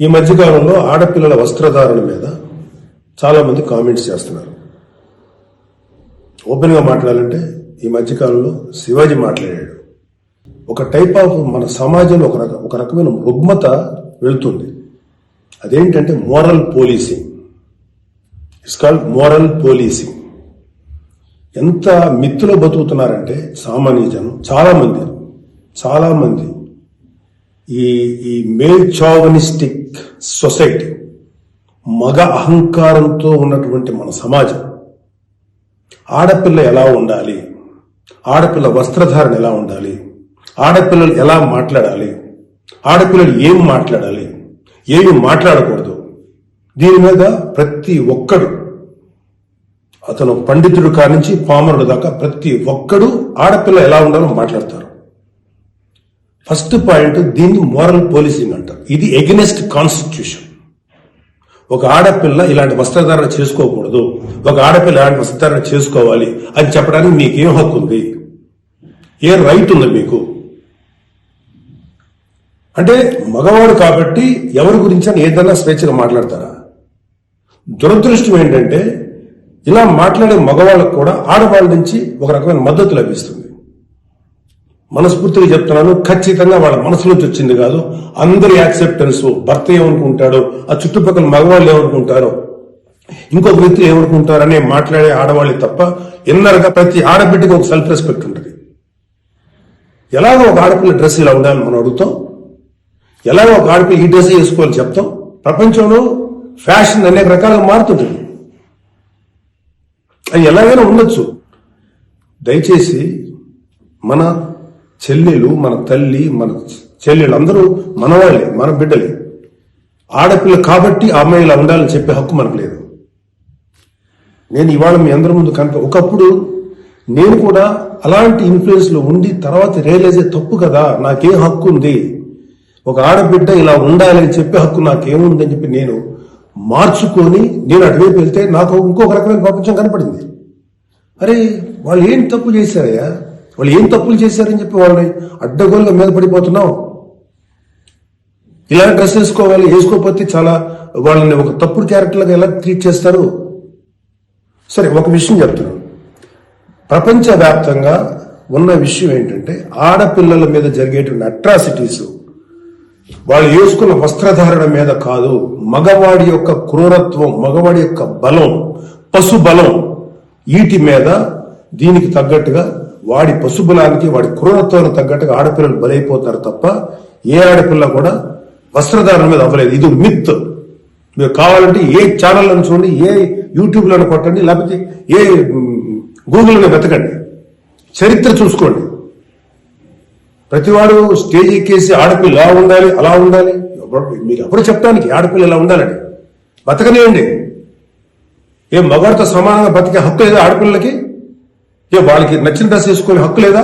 ఈ మధ్యకాలంలో ఆడపిల్లల వస్త్రధారణ మీద చాలామంది కామెంట్స్ చేస్తున్నారు. ఓపెన్గా మాట్లాడాలంటే ఈ మధ్యకాలంలో శివాజీ మాట్లాడాడు. ఒక టైప్ ఆఫ్ మన సమాజంలో ఒక రక ఒక రకమైన రుగ్మత వెళుతుంది. అదేంటంటే moral policing it's called moral policing ఎంత మిత్తులో బతుకుతున్నారంటే సామాన్య జనం చాలామంది చాలామంది ఈ ఈ మేల్చావనిస్టిక్ సొసైటీ మగ అహంకారంతో ఉన్నటువంటి మన సమాజం ఆడపిల్ల ఎలా ఉండాలి ఆడపిల్ల వస్త్రధారణ ఎలా ఉండాలి ఆడపిల్లలు ఎలా మాట్లాడాలి ఆడపిల్లలు ఏం మాట్లాడాలి ఏమి మాట్లాడకూడదు దీని మీద ప్రతి ఒక్కడు అతను పండితుడు కానించి పామరుడు దాకా ప్రతి ఒక్కడు ఆడపిల్ల ఎలా ఉండాలో మాట్లాడతారు. ఫస్ట్ పాయింట్ దీన్ని మోరల్ పోలీసింగ్ అంటారు. ఇది ఎగనెస్ట్ కాన్స్టిట్యూషన్ ఒక ఆడపిల్ల ఇలాంటి వస్త్రధారణ చేసుకోకూడదు. ఒక ఆడపిల్ల ఇలాంటి వస్త్రధారణ చేసుకోవాలి అని చెప్పడానికి మీకు ఏం హక్కు ఉంది? ఏ రైట్ ఉంది మీకు? అంటే మగవాడు కాబట్టి ఎవరి గురించి అని ఏదైనా స్వేచ్ఛగా మాట్లాడతారా? దురదృష్టం ఏంటంటే ఇలా మాట్లాడే మగవాళ్ళకు కూడా ఆడవాళ్ళ నుంచి ఒక రకమైన మద్దతు లభిస్తుంది. మనస్ఫూర్తిగా చెప్తున్నాను. ఖచ్చితంగా వాళ్ళ మనసులోంచి వచ్చింది కాదు. అందరి యాక్సెప్టెన్స్ భర్త ఏమనుకుంటాడో ఆ చుట్టుపక్కల మగవాళ్ళు ఏమనుకుంటారో ఇంకొక వ్యక్తి ఏమనుకుంటారనే మాట్లాడే ఆడవాళ్ళు తప్ప ఎన్నరగా ప్రతి ఆడబిడ్డకి ఒక సెల్ఫ్ రెస్పెక్ట్ ఉంటుంది. ఎలాగో ఒక ఆడపిల్ల డ్రెస్ ఇలా ఉండాలని మనం అడుగుతాం. ఎలాగో ఒక ఆడపిల్ల ఈ డ్రెస్ వేసుకోవాలని చెప్తాం. ప్రపంచంలో ఫ్యాషన్ అనేక రకాలుగా మారుతుంటుంది అది ఎలాగైనా ఉండొచ్చు. దయచేసి మన చెల్లెలు మన తల్లి మన చెల్లెలు అందరూ మనవాళ్ళే మన బిడ్డలే. ఆడపిల్ల కాబట్టి ఆ అమ్మాయి ఇలా ఉండాలని చెప్పే హక్కు మనకు లేదు. నేను ఇవాళ మీ అందరి ముందు కనుక ఒకప్పుడు నేను కూడా అలాంటి ఇన్ఫ్లుయెన్స్లో ఉండి తర్వాత రియలైజ్ తప్పు కదా నాకేం హక్కు ఉంది. ఒక ఆడబిడ్డ ఇలా ఉండాలని చెప్పే హక్కు నాకేముందని చెప్పి నేను మార్చుకొని నేను అటువైపు వెళ్తే నాకు ఇంకొక రకమైన ప్రపంచం కనపడింది. అరే వాళ్ళు ఏం తప్పు చేశారయ్యా? వాళ్ళు ఏం తప్పులు చేశారని చెప్పి వాళ్ళని అడ్డగోలుగా మీద పడిపోతున్నావు? ఇలా డ్రెస్ వేసుకోవాలి వేసుకోకపోతే చాలా వాళ్ళని ఒక తప్పుడు క్యారెక్టర్లుగా ఎలా ట్రీట్ చేస్తారు? సరే ఒక విషయం చెప్తున్నాను. ప్రపంచవ్యాప్తంగా ఉన్న విషయం ఏంటంటే ఆడపిల్లల మీద జరిగేటువంటి అట్రాసిటీస్ వాళ్ళు వేసుకున్న వస్త్రధారణ మీద కాదు మగవాడి యొక్క క్రూరత్వం మగవాడి యొక్క బలం పశు బలం వీటి మీద దీనికి తగ్గట్టుగా వాడి పశుబలానికి వాడి క్రూరత్వానికి తగ్గట్టుగా ఆడపిల్లలు బలైపోతారు తప్ప ఏ ఆడపిల్ల కూడా వస్త్రధారణ మీద అవ్వలేదు. ఇది మిత్ మీరు కావాలంటే ఏ ఛానల్ చూడండి ఏ యూట్యూబ్లో కొట్టండి లేకపోతే ఏ గూగుల్లో వెతకండి. చరిత్ర చూసుకోండి. ప్రతివాడు స్టేజ్ ఎక్కేసి ఆడపిల్ల ఇలా ఉండాలి అలా ఉండాలి. మీరు మీకు ఎప్పుడు చెప్పడానికి ఆడపిల్ల ఇలా ఉండాలని బతకనివ్వండి. ఏ మగవాడితో సమానంగా బతికే హక్కు లేదా ఆడపిల్లలకి? ఏ వాళ్ళకి నచ్చిన డ్రెస్ వేసుకునే హక్కు లేదా?